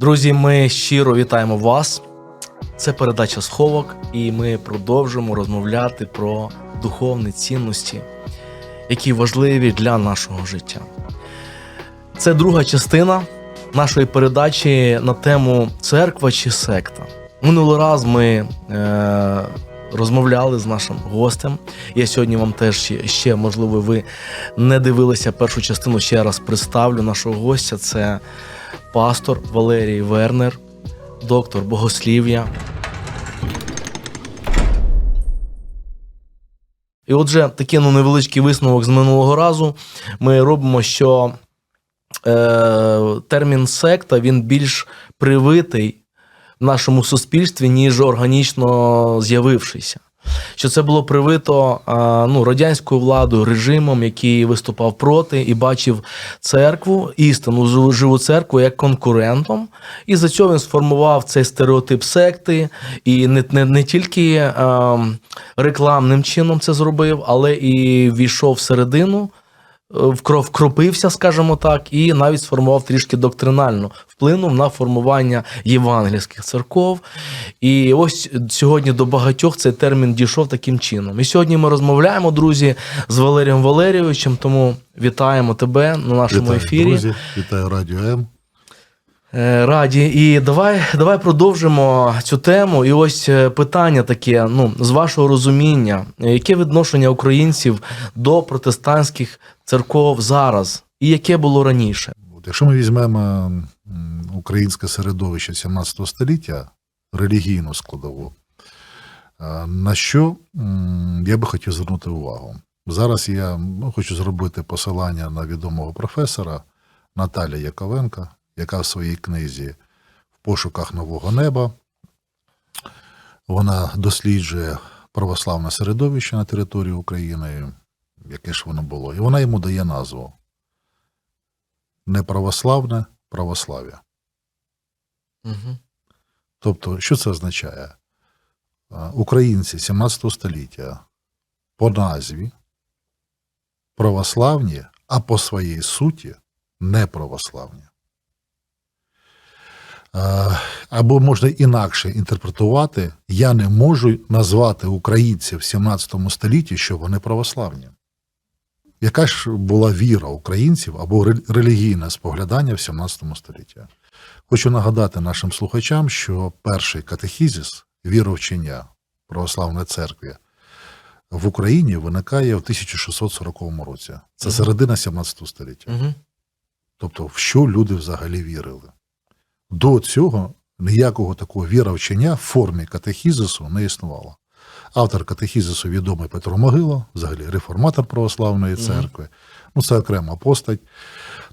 Друзі, ми щиро вітаємо вас. Це передача сховок, і ми продовжимо розмовляти про духовні цінності, які важливі для нашого життя. Це друга частина нашої передачі на тему церква чи секта. Минулий раз ми е, розмовляли з нашим гостем. Я сьогодні вам теж ще, можливо, ви не дивилися першу частину. Ще раз представлю нашого гостя. Це пастор Валерій Вернер, доктор богослів'я. І отже, такий ну, невеличкий висновок з минулого разу. Ми робимо, що е, термін секта він більш привитий в нашому суспільстві, ніж органічно з'явившися. Що це було привито ну, радянською владою, режимом, який виступав проти і бачив церкву, істинну живу- церкву як конкурентом. І за цього він сформував цей стереотип секти, і не, не, не тільки е, рекламним чином це зробив, але і війшов всередину, вкропився, скажімо так, і навіть сформував трішки доктринально, вплинув на формування євангельських церков. І ось сьогодні до багатьох цей термін дійшов таким чином. І сьогодні ми розмовляємо, друзі, з Валерієм Валерійовичем, тому вітаємо тебе на нашому Вітаю, ефірі. друзі, вітаю Радіо М. Е, Раді, і давай, давай продовжимо цю тему. І ось е, питання таке: ну, з вашого розуміння, яке відношення українців до протестантських церков зараз, і яке було раніше? Якщо ми візьмемо українське середовище 17 століття, релігійну складову, е, на що я би хотів звернути увагу? Зараз я ну, хочу зробити посилання на відомого професора Наталія Яковенка, яка в своїй книзі В пошуках нового неба вона досліджує православне середовище на території України, яке ж воно було, і вона йому дає назву неправославне православ'я. Угу. Тобто, що це означає? Українці 17 століття по назві православні, а по своїй суті неправославні. Або можна інакше інтерпретувати, я не можу назвати українців в 17 столітті, що вони православні. Яка ж була віра українців або релігійне споглядання в 17 столітті? Хочу нагадати нашим слухачам, що перший катехізис віровчення православної церкви в Україні виникає в 1640 році. Це середина 17 століття. Тобто, в що люди взагалі вірили. До цього ніякого такого віровчення в формі катехізису не існувало. Автор катехізису відомий Петро Могила, взагалі реформатор православної церкви. Ну, це окрема постать.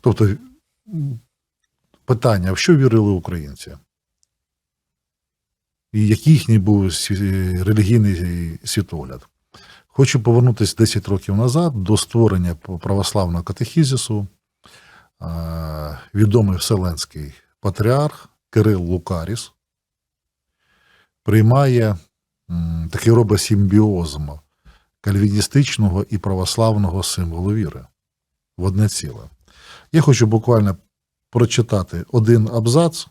Тобто, питання: в що вірили українці? І який їхній був релігійний світогляд? Хочу повернутися 10 років назад до створення православного катехізису. Е, Відомий вселенський патріарх Кирил Лукаріс приймає такий робить симбіозм кальвіністичного і православного символу віри в одне ціле. Я хочу буквально прочитати один абзац.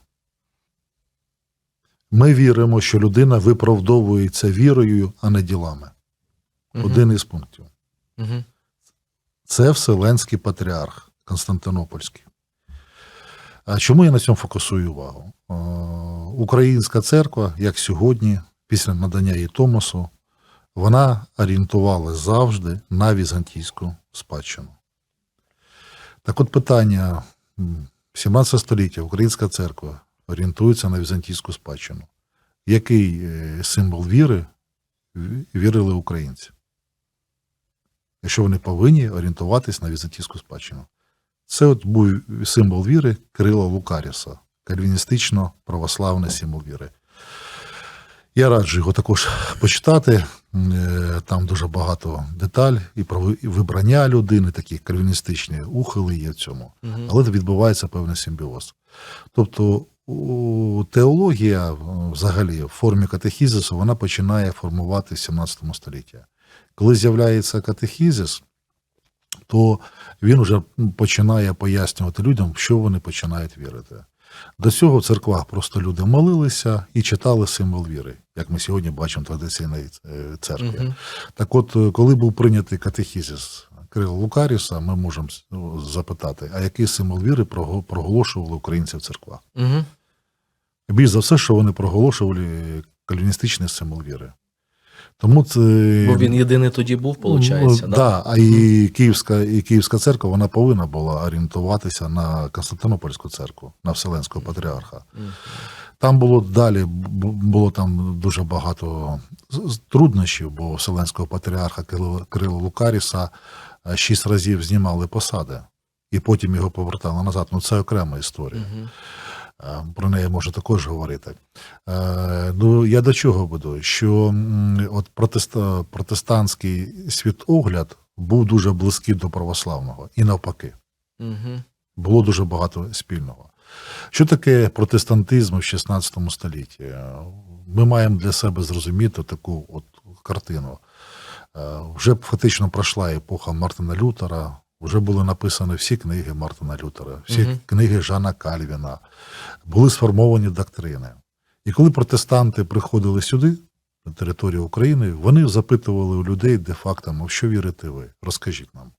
Ми віримо, що людина виправдовується вірою, а не ділами. Один із пунктів. Угу. Це Вселенський патріарх Константинопольський. Чому я на цьому фокусую увагу? Українська церква, як сьогодні, після надання їй Томосу, вона орієнтувалася завжди на візантійську спадщину. Так от питання м, 17 століття Українська церква орієнтується на візантійську спадщину. Який е, символ віри вірили українці? якщо вони повинні орієнтуватись на візантійську спадщину. Це от був символ віри Кирила Лукаріса, кальвіністично православний символ віри. Я раджу його також почитати. Е, Там дуже багато деталь і про вибрання людини, такі кальвіністичні ухили є в цьому. Але відбувається певний симбіоз. Тобто теологія е, взагалі в формі катехізису вона починає формувати в 17 столітті. Коли з'являється катехізис, то він вже починає пояснювати людям, що вони починають вірити. До цього в церквах просто люди молилися і читали символ віри, як ми сьогодні бачимо в традиційної е, церкві. Мгм. Так от, е, коли був прийнятий катехізис Кирила Лукаріса, ми можемо запитати, а який символ віри проголошували українці в церквах? Мгм. Більш за все, що вони проголошували кальвіністичний символ віри. Тому це Бо він єдиний тоді був, виходить, Ну, да? да, а і Київська, і Київська церква вона повинна була орієнтуватися на Константинопольську церкву, на Вселенського патріарха. Там було далі, було там дуже багато труднощів, бо Вселенського патріарха Кирила, Лукаріса е, шість разів знімали посади, і потім його повертали назад. Ну це окрема історія. Е, Про неї можна також говорити. Е, Ну, я до чого веду? Що от протеста, протестантський світогляд був дуже близький до православного, і навпаки, Мгм. було дуже багато спільного. Що таке протестантизм в 16 столітті? Е, Ми маємо для себе зрозуміти таку от картину. Е, Вже фактично пройшла епоха Мартина Лютера, вже були написані всі книги Мартина Лютера, всі Мгм. книги Жана Кальвіна, були сформовані доктрини. І коли протестанти приходили сюди, на територію України, вони запитували у людей де-факто, «Ну, в що вірите ви? Розкажіть нам.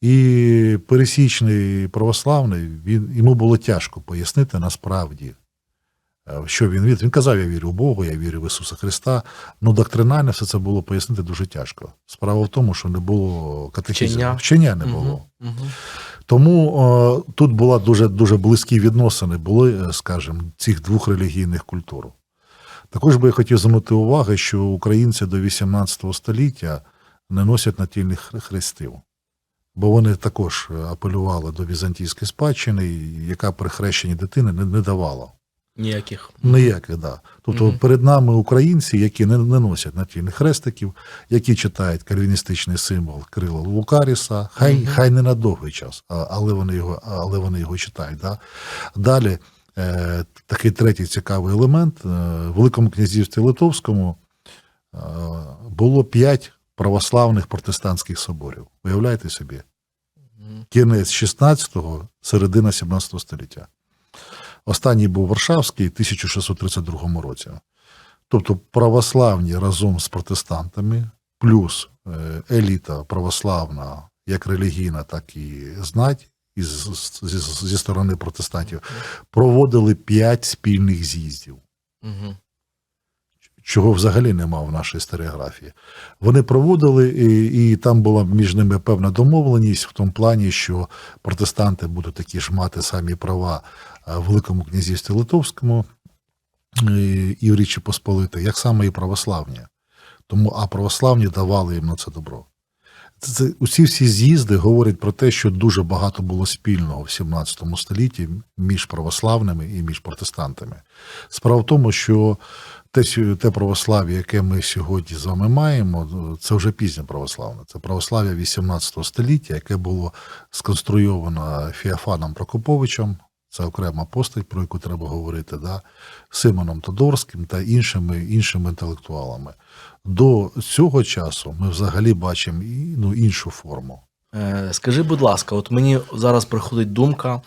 І пересічний православний, він, йому було тяжко пояснити насправді, що він вірить. Він казав, я вірю в Бога, я вірю в Ісуса Христа. Ну, доктринально все це було пояснити дуже тяжко. Справа в тому, що не було катехізму. Вчення. Вчення не було. Мгм. Мгм. Тому е, тут була дуже дуже близькі відносини, були, е, скажімо, цих двох релігійних культур. Також би я хотів звернути увагу, що українці до 18 століття не носять натільних хрестів, бо вони також е, апелювали до візантійської спадщини, яка при хрещенні дитини не, не давала. Ніяких. Ніяких, да. Тобто Мгм. перед нами українці, які не, не носять натільних хрестиків, які читають кальвіністичний символ Крила Лукаріса, хай, Мгм. хай не на довгий час, але вони його, але вони його читають. Да. Далі е, такий третій цікавий елемент. Е, в Великому князівстві Литовському е, було п'ять православних протестантських соборів. Уявляєте собі? Мгм. кінець 16-го, середина 17 століття. Останній був Варшавський в 1632 році. Тобто православні разом з протестантами, плюс е, еліта православна, як релігійна, так і знать, із, зі, зі сторони протестантів, проводили п'ять спільних з'їздів Мгм. Чого взагалі нема в нашій історіографії. Вони проводили, і, і там була між ними певна домовленість в тому плані, що протестанти будуть такі ж мати самі права е, в Великому князівстві Литовському і, і в Річі Посполити, як саме і православні. Тому а православні давали їм на це добро. Це, це, усі всі з'їзди говорять про те, що дуже багато було спільного в 17 столітті між православними і між протестантами. Справа в тому, що те, те православ'я, яке ми сьогодні з вами маємо, це вже пізнє православне. Це православ'я 18 століття, яке було сконструйовано Феофаном Прокоповичем. Це окрема постать, про яку треба говорити, да? Симоном Тодорським та іншими, іншими інтелектуалами. До цього часу ми взагалі бачимо і, ну, іншу форму. Е, Скажи, будь ласка, от мені зараз приходить думка,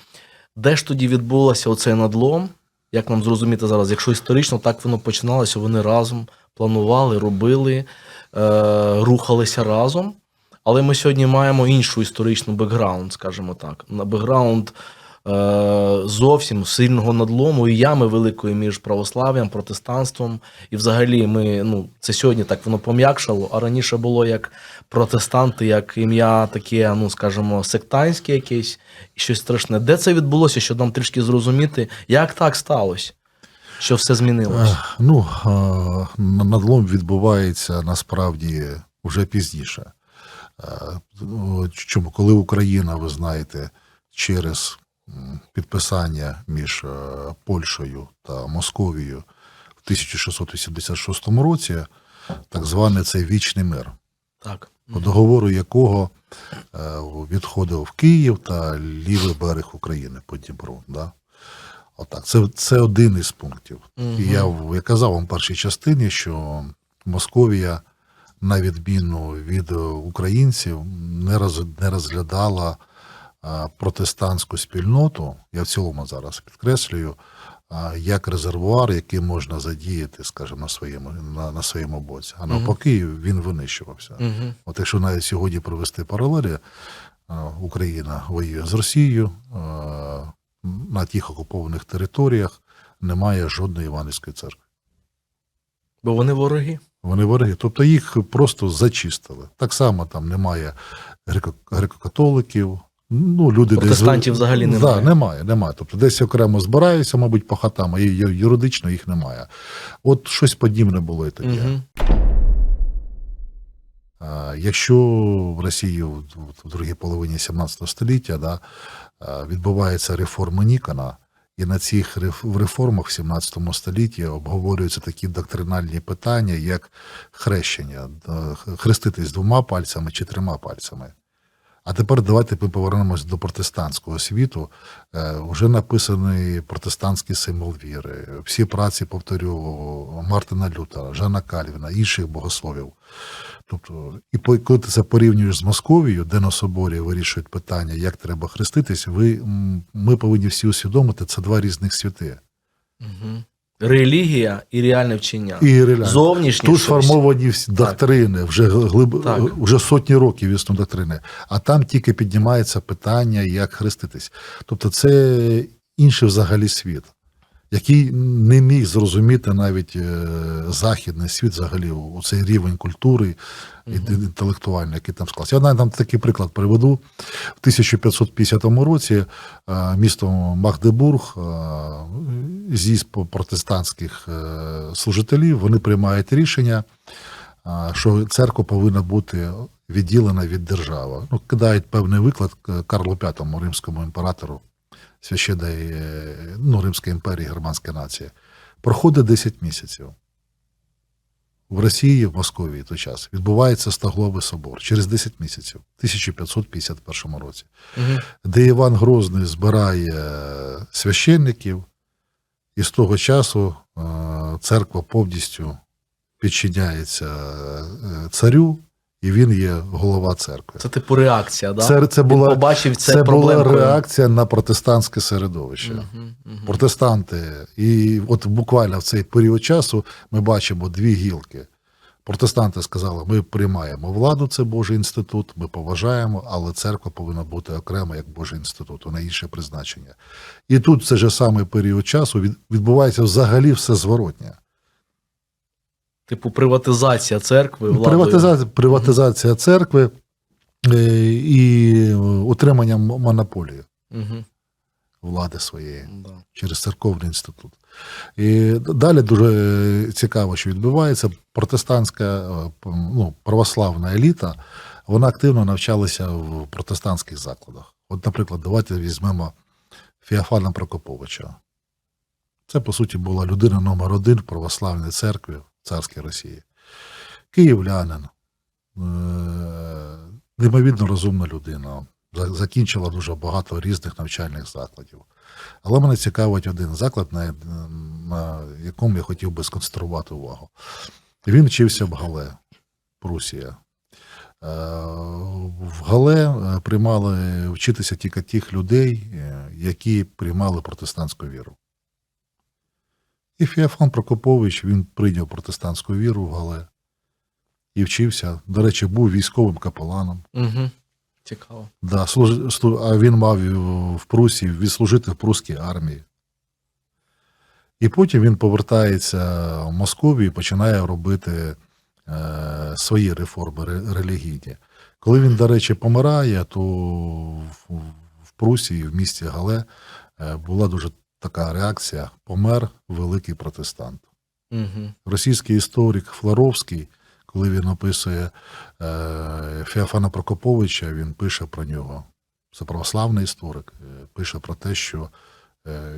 де ж тоді відбулося оцей надлом? Як нам зрозуміти зараз, якщо історично так воно починалося, вони разом планували, робили, е, рухалися разом. Але ми сьогодні маємо іншу історичну бекграунд, скажімо так. На бекграунд зовсім сильного надлому і ями великої між православ'ям, протестанством. І взагалі ми, ну, це сьогодні так воно пом'якшало, а раніше було як протестанти, як ім'я таке, ну скажімо, сектантське якесь, щось страшне. Де це відбулося, щоб нам трішки зрозуміти, як так сталося, що все змінилося? Е, Ну, е, надлом відбувається насправді вже пізніше. Е, Чому? Коли Україна, ви знаєте, через підписання між е, Польщею та Московією в 1686 році, так званий цей вічний мир, Так. по договору якого е, відходив Київ та лівий берег України по Дніпру. Да? Отак. Це, це один із пунктів. Мгм. І я, я казав вам в першій частині, що Московія, на відміну від е, українців, не, роз, не розглядала протестантську спільноту, я в цілому зараз підкреслюю, як резервуар, який можна задіяти, скажімо, на своєму, на, на своєму боці. А навпаки, він винищувався. Угу. От якщо навіть сьогодні провести паралелі, Україна воює з Росією, на тих окупованих територіях немає жодної Іванівської церкви. Бо вони вороги. Вони вороги. Тобто їх просто зачистили. Так само там немає греко- греко-католиків. Ну, люди десь- взагалі немає. Да, немає, немає. Тобто десь окремо збираються, мабуть, по хатам, а юридично їх немає. От щось подібне було і. Угу. Якщо в Росії в в другій половині 17 століття да, відбувається реформа Нікона, і на цих реформах в 17 столітті обговорюються такі доктринальні питання, як хрещення, хреститись двома пальцями чи трьома пальцями. А тепер давайте ми повернемось до протестантського світу. Е, Уже написаний протестантський символ віри. Всі праці, повторю, Мартина Лютера, Жана Кальвіна, інших богословів. Тобто, і коли ти це порівнюєш з Московією, де на соборі вирішують питання, як треба хреститись, ви, ми повинні всі усвідомити, це два різних світи. Угу. Релігія і реальне вчення. І реальне. Зовнішні Тут сформовані всі доктрини, вже глиб... Так. вже сотні років існують доктрини, а там тільки піднімається питання, як хреститись. Тобто це інший взагалі світ, який не міг зрозуміти навіть е, західний світ, взагалі, у цей рівень культури і інтелектуальний, який там склався. Я навіть там такий приклад приведу. В 1550 році е, місто Магдебург, е, з'їзд протестантських служителів, вони приймають рішення, що церква повинна бути відділена від держави. Ну, кидають певний виклад Карлу V, римському імператору, священної е, ну, Римської імперії, германська нація. Проходить 10 місяців. В Росії, в Московії в той час відбувається Стагловий собор через 10 місяців, в 1551 році Угу. де Іван Грозний збирає священників, і з того часу е, церква повністю підчиняється е, царю, і він є голова церкви. Це типу реакція, да? Це, це Він була, побачив це, це була реакція на протестантське середовище. Мгм, мгм. Протестанти, і от буквально в цей період часу ми бачимо дві гілки. Протестанти сказали, ми приймаємо владу, це Божий інститут, ми поважаємо, але церква повинна бути окремо як Божий інститут, вона інше призначення. І тут в цей же самий період часу відбувається взагалі все зворотнє. Типу приватизація церкви, владою. Приватизація, приватизація церкви е, і утримання монополії Угу. влади своєї. Да. через церковний інститут. І далі дуже цікаво, що відбувається. Протестантська е, ну, православна еліта вона активно навчалася в протестантських закладах. От, наприклад, давайте візьмемо Феофана Прокоповича. Це, по суті, була людина номер один в православній церкві в царській Росії. Київлянин, е, неймовірно розумна людина. Закінчила дуже багато різних навчальних закладів. Але мене цікавить один заклад, на, якому я хотів би сконцентрувати увагу. Він вчився в Гале, Прусія. Е, В Гале е, приймали вчитися тільки тих людей, які приймали протестантську віру. І Феофан Прокопович він прийняв протестантську віру в Гале і вчився. До речі, був військовим капеланом. Угу. Цікаво. Да, служ... а він мав в Прусі відслужити в прусській армії. І потім він повертається в Московію і починає робити е, свої реформи ре- релігійні. Коли він, до речі, помирає, то в, в Прусії, в місті Гале, е, була дуже така реакція: помер великий протестант. Угу. Російський історик Флоровський, коли він описує е, Феофана Прокоповича, він пише про нього. Це православний історик, е, пише про те, що е,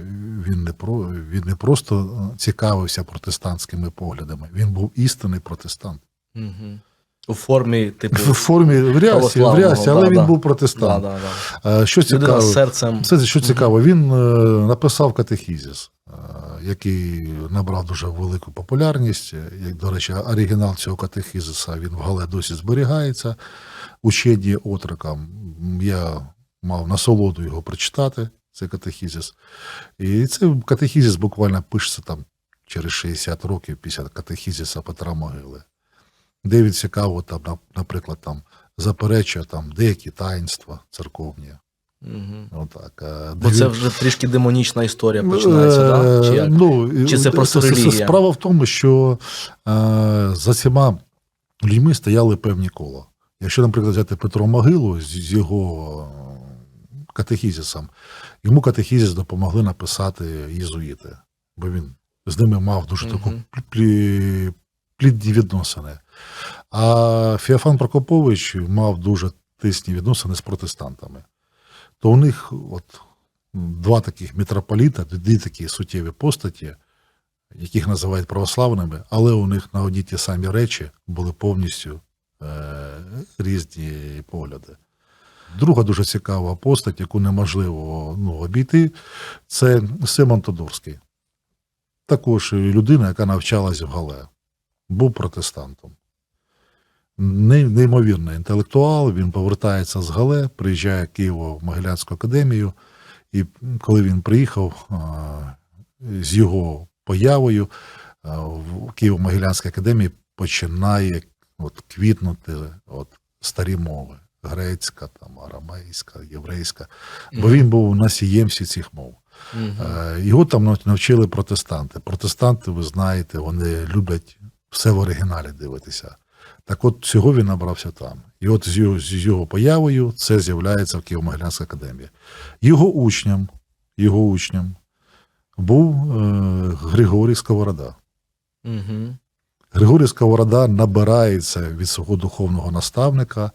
він не, про, він не просто цікавився протестантськими поглядами, він був істинний протестант. Угу. У формі, типу. В формі в рясі, в рясі але да, він да. був протестант. да, да. Е, Що цікаво, серцем. це що цікаво, він е, написав катехізіс, е, який набрав дуже велику популярність. Як, до речі, оригінал цього катехізиса він в Гале досі зберігається. Учені отрокам. Я мав насолоду його прочитати, цей катехізіс. І цей катехізіс буквально пишеться там через 60 років після катехізіса Петра Могили, де він цікаво, там, наприклад, там, заперечує там, деякі таїнства церковні. Угу. Отак, е, Бо це вже трішки демонічна історія починається, да? Чи як? Ну, Чи це просто с- с- релігія? Справа в тому, що е, за цими людьми стояли певні кола. Якщо, наприклад, взяти Петро Могилу з, його е, катехізисом, йому катехізис допомогли написати єзуїти, бо він з ними мав дуже таку плідні відносини. А Феофан Прокопович мав дуже тисні відносини з протестантами. То у них от два таких митрополіта, дві такі суттєві постаті, яких називають православними, але у них на одні ті самі речі були повністю е, різні погляди. Друга дуже цікава постать, яку неможливо ну, обійти, це Симон Тодорський. Також людина, яка навчалась в Гале, був протестантом. Не- Неймовірний інтелектуал, він повертається з Гале, приїжджає в Києво-Могилянську академію, і коли він приїхав з його появою в Києво-Могилянській академії починає от, квітнути от, старі мови: грецька, там, арамейська, єврейська. Бо він був носієм всіх цих мов. Мгм. Е, Його там навчили протестанти. Протестанти, ви знаєте, вони люблять все в оригіналі дивитися. Так от цього він набрався там. І от з його, з його появою це з'являється в Києво-Могилянській академії. Його учнем, його учнем був е, Григорій Сковорода. Мгм. Григорій Сковорода набирається від свого духовного наставника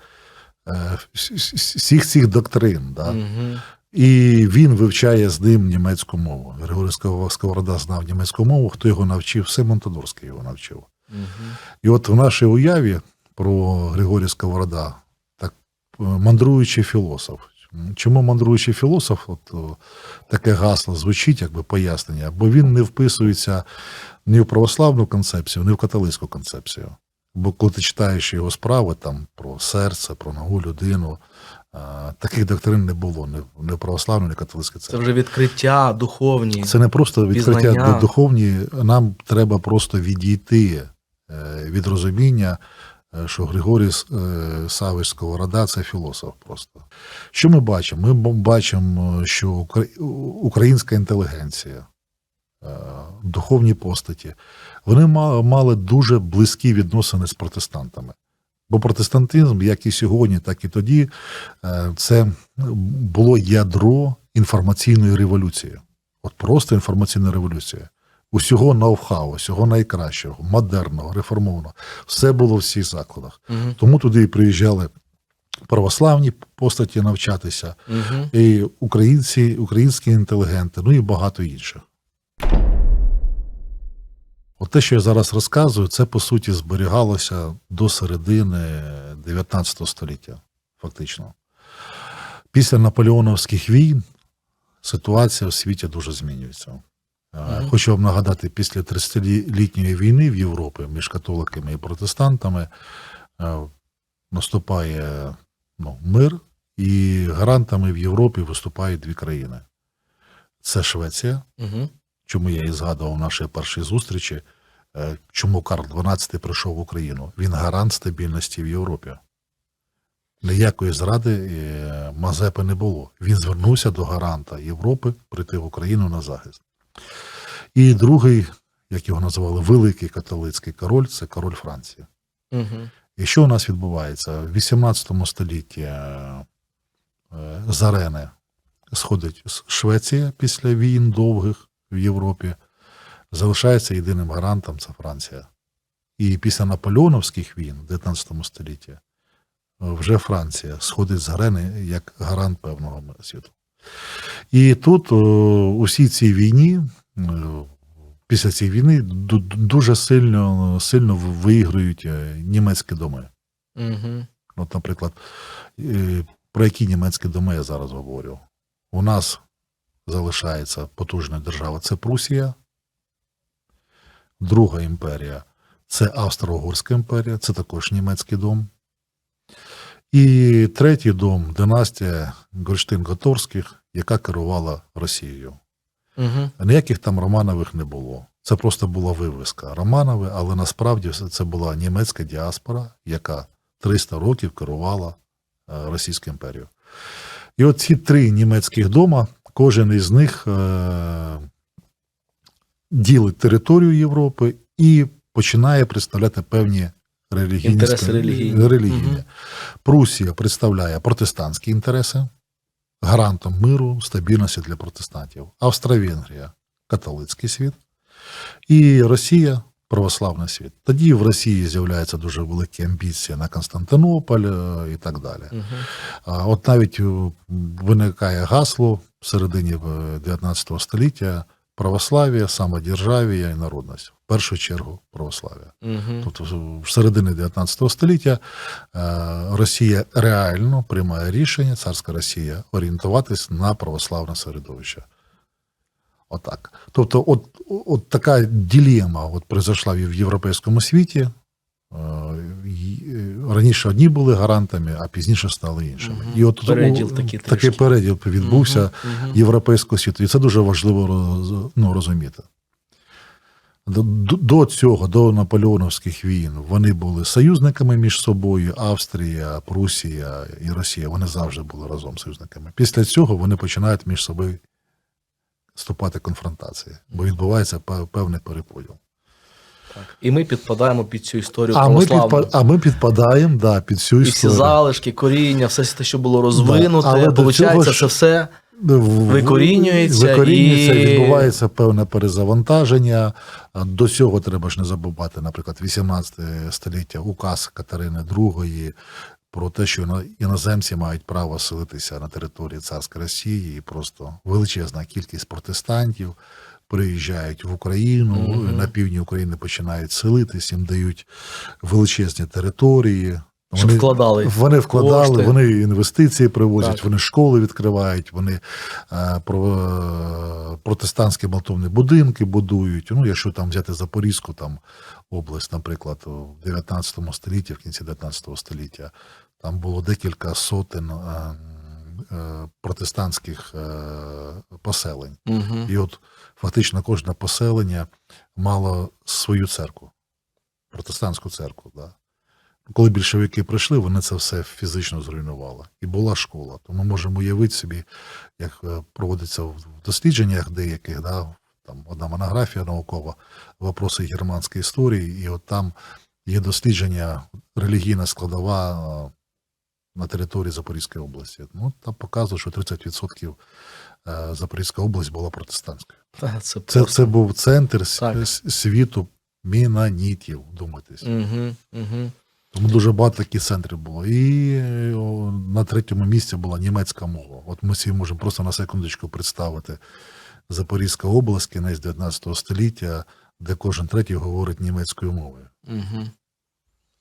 е, вс- вс- всіх цих доктрин. Да? Мгм. І він вивчає з ним німецьку мову. Григорій Сков- Сковорода знав німецьку мову. Хто його навчив? Симон Тодорський його навчив. Мгм. І от в нашій уяві про Григорія Сковорода, так е, мандруючий філософ. Чому мандруючий філософ? От таке гасло звучить, якби пояснення, бо він не вписується ні в православну концепцію, ні в католицьку концепцію. Бо коли ти читаєш його справи там про серце, про нову людину, а, таких доктрин не було ні в- ні в православній, ні в католицькій Це вже відкриття духовні. Це не просто відкриття Пізнання. духовні. Нам треба просто відійти е, від розуміння, е, що Григорій С- е, Савич Сковорода це філософ просто. Що ми бачимо? Ми бачимо, що українська інтелігенція, е, духовні постаті, вони мали дуже близькі відносини з протестантами. Бо протестантизм, як і сьогодні, так і тоді, е, це було ядро інформаційної революції. От просто інформаційна революція. Усього ноу-хау, усього найкращого, модерного, реформованого. Все було в всіх закладах. Мгм. Тому туди і приїжджали православні постаті навчатися, Мгм. і українці, українські інтелігенти, ну і багато інших. От те, що я зараз розказую, це по суті зберігалося до середини 19 століття, фактично. Після наполеоновських війн ситуація в світі дуже змінюється. Мгм. Хочу вам нагадати, після 30-літньої війни в Європі між католиками і протестантами е, наступає ну, мир, і гарантами в Європі виступають дві країни: це Швеція, Мгм. чому я і згадував в нашій першій зустрічі, е, чому Карл XII прийшов в Україну. Він гарант стабільності в Європі. Ніякої зради Мазепи не було. Він звернувся до гаранта Європи прийти в Україну на захист. І другий, як його називали, великий католицький король це король Франції. Мгм. І що у нас відбувається? В 18 столітті е, з арени сходить Швеція після війн довгих в Європі, залишається єдиним гарантом це Франція. І після наполеоновських війн в 19 столітті е, вже Франція сходить з арени як гарант певного світу. І тут о, у всій цій війні, е, після цієї війни, дуже сильно, сильно виіграють е, німецькі доми. Мгм. От, наприклад, е, про які німецькі доми я зараз говорю. У нас залишається потужна держава це Прусія, Друга імперія це Австро-Угорська імперія, це також німецький дом. І третій дом династія Гольштин-Готорських, яка керувала Росією. Угу. Ніяких там Романових не було. Це просто була вивиска Романови, але насправді це була німецька діаспора, яка 300 років керувала е, Російською імперією. І от ці три німецьких дома, кожен із них е, ділить територію Європи і починає представляти певні релігійні релігійні. Мгм. Прусія представляє протестантські інтереси, гарантом миру, стабільності для протестантів. Австро-Венгрія католицький світ, і Росія православний світ. Тоді в Росії з'являються дуже великі амбіції на Константинополь е, і так далі. Угу. От навіть е, виникає гасло в середині е, 19 століття православ'я, самодержавія і народність. В першу чергу православ'я. Угу. Тобто в середині 19 століття е, Росія реально приймає рішення, царська Росія, орієнтуватись на православне середовище. Отак. Тобто, от, от така ділема от произошла в європейському світі. Е, Раніше одні були гарантами, а пізніше стали іншими. Мгм. І от Переділ такий такий переділ відбувся Угу. європейського світу. І це дуже важливо ну, розуміти. До цього, до наполеоновських війн, вони були союзниками між собою. Австрія, Прусія і Росія. Вони завжди були разом союзниками. Після цього вони починають між собою вступати конфронтації, бо відбувається певний переподіл. І ми підпадаємо під цю історію А ми, православну. підпа- а ми підпадаємо да, під цю І всі історію. залишки, коріння, все те, що було розвинуте, получається, ж- це все. Викорінюється викорінюється, і- відбувається певне перезавантаження. До цього треба ж не забувати, наприклад, 18 століття указ Катерини II про те, що іноземці мають право селитися на території царської Росії, і просто величезна кількість протестантів приїжджають в Україну, Мгм. на півдні України починають селитись, їм дають величезні території. Щоб вкладали Вони вкладали, кошти. вони інвестиції привозять, Так. вони школи відкривають, вони е, про, е, протестантські молитовні будинки будують. Ну, якщо там взяти Запорізьку там, область, наприклад, в 19 столітті, в кінці 19 століття, там було декілька сотень е, е, протестантських е, поселень. Угу. І от фактично кожне поселення мало свою церкву, протестантську церкву. Да. Коли більшовики прийшли, вони це все фізично зруйнували. І була школа. То ми можемо уявити собі, як е, проводиться в дослідженнях деяких, да, там одна монографія наукова, вопроси германської історії, і от там є дослідження, релігійна складова е, на території Запорізької області. Ну, там показує, що 30% е, Запорізька область була протестантською. Це, Це, це був центр Так. світу мінанітів, думайтесь. Угу. Угу. Тому дуже багато таких центрів було. І на третьому місці була німецька мова. От ми всі можемо просто на секундочку представити Запорізька область, кінець 19 століття, де кожен третій говорить німецькою мовою. Угу.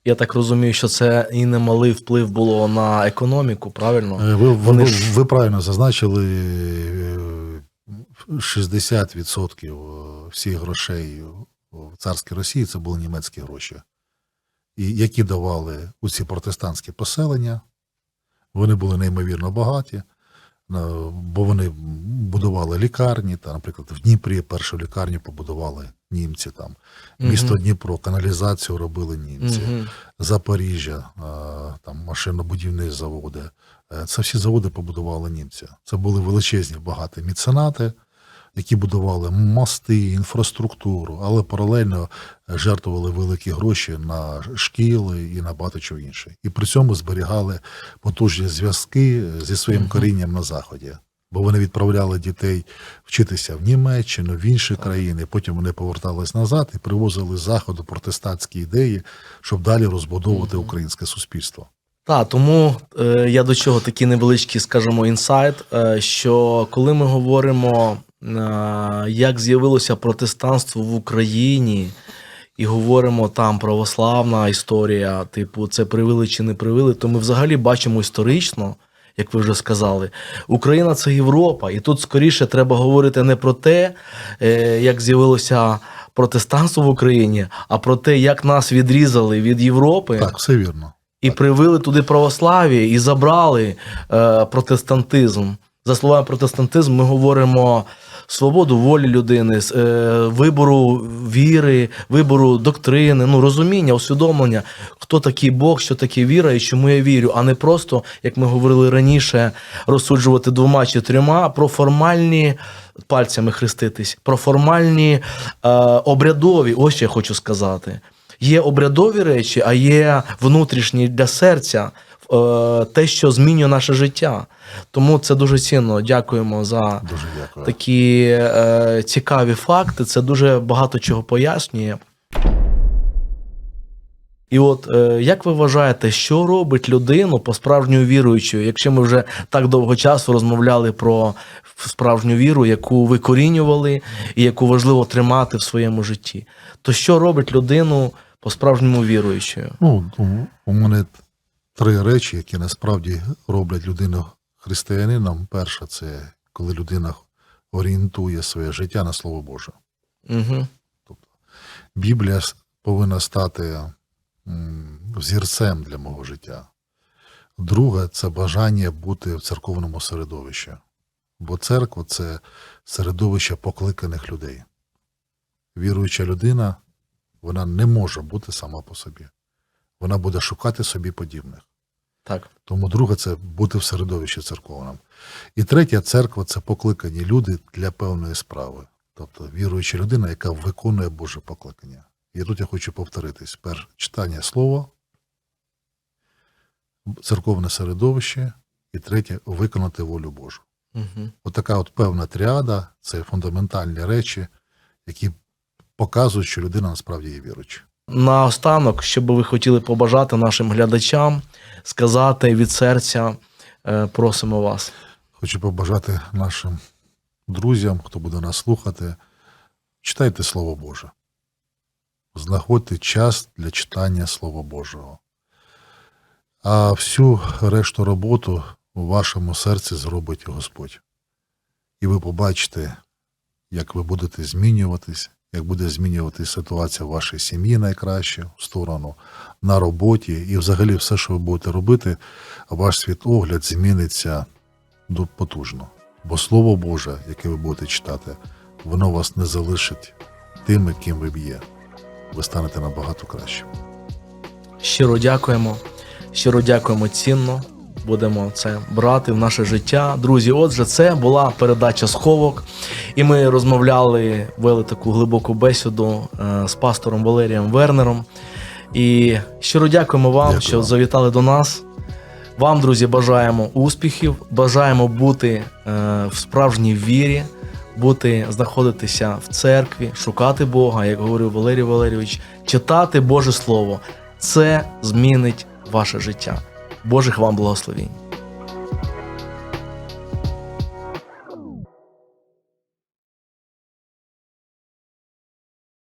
Я так розумію, що це і немалий вплив було на економіку, правильно? Е, Ви, ви, Вони ви, ви правильно зазначили, е, 60% всіх грошей в царській Росії це були німецькі гроші, і які давали у ці протестантські поселення. Вони були неймовірно багаті, е, бо вони будували лікарні. Та, наприклад, в Дніпрі першу лікарню побудували німці там. Місто Мгм. Дніпро, каналізацію робили німці. Мгм. Запоріжжя, е, там машинобудівні заводи. Е, Це всі заводи побудували німці. Це були величезні багаті міценати, які будували мости, інфраструктуру, але паралельно жертвували великі гроші на шкіли і на багато чого інше. І при цьому зберігали потужні зв'язки зі своїм Мгм. корінням на заході. Бо вони відправляли дітей вчитися в Німеччину, в інші країни. Потім вони повертались назад і привозили з заходу протестантські ідеї, щоб далі розбудовувати українське суспільство. Так, тому е, я до чого такий невеличкий, скажімо, інсайт, е, що коли ми говоримо, е, як з'явилося протестанство в Україні, і говоримо там православна історія, типу, це привили чи не привили, то ми взагалі бачимо історично, як ви вже сказали, Україна це Європа, і тут скоріше треба говорити не про те, е, як з'явилося протестанство в Україні, а про те, як нас відрізали від Європи. Так, все вірно. І привили туди православ'я, і забрали е, протестантизм. За словами протестантизм, ми говоримо свободу волі людини, е, вибору віри, вибору доктрини, ну розуміння, усвідомлення, хто такий Бог, що таке віра і чому я вірю, а не просто, як ми говорили раніше, розсуджувати двома чи трьома про формальні пальцями хреститись, про формальні е, обрядові, ось що я хочу сказати. Є обрядові речі, а є внутрішні для серця те, що змінює наше життя. Тому це дуже цінно. Дякуємо за Дуже дякую. такі е, цікаві факти. Це дуже багато чого пояснює. І от е, як ви вважаєте, що робить людину по справжньою віруючою, якщо ми вже так довго часу розмовляли про справжню віру, яку викорінювали і яку важливо тримати в своєму житті, то що робить людину по справжньому віруючою? Ну, у- у мене три речі, які насправді роблять людину християнином. Перше, це коли людина орієнтує своє життя на Слово Боже. Угу. Біблія повинна стати взірцем для мого життя. Друге, це бажання бути в церковному середовищі. Бо церква це середовище покликаних людей. Віруюча людина, вона не може бути сама по собі. Вона буде шукати собі подібних. Так. Тому друге це бути в середовищі церковному. І третє, церква це покликані люди для певної справи. Тобто віруюча людина, яка виконує Боже покликання. І тут я хочу повторитись: перше читання слова, церковне середовище, і третє виконати волю Божу. Угу. Отака от певна тріада це фундаментальні речі, які показують, що людина насправді є віруюча. Наостанок, що би ви хотіли побажати нашим глядачам, сказати від серця, е, просимо вас. Хочу побажати нашим друзям, хто буде нас слухати, читайте Слово Боже. Знаходьте час для читання Слова Божого. А всю решту роботу у вашому серці зробить Господь. І ви побачите, як ви будете змінюватись, як буде змінюватись ситуація в вашій сім'ї найкраще в сторону, на роботі, і взагалі все, що ви будете робити, ваш світогляд зміниться потужно. Бо Слово Боже, яке ви будете читати, воно вас не залишить тими, ким ви б є. Ви станете набагато краще. Щиро дякуємо. Щиро дякуємо цінно. Будемо це брати в наше життя. Друзі, отже, це була передача сховок, і ми розмовляли, вели таку глибоку бесіду е, з пастором Валерієм Вернером. І щиро дякуємо вам, Дякую що завітали до нас. Вам, друзі, бажаємо успіхів, бажаємо бути е, в справжній вірі, бути, знаходитися в церкві, шукати Бога, як говорив Валерій Валерійович, читати Боже Слово. Це змінить ваше життя. Божих вам благословінь.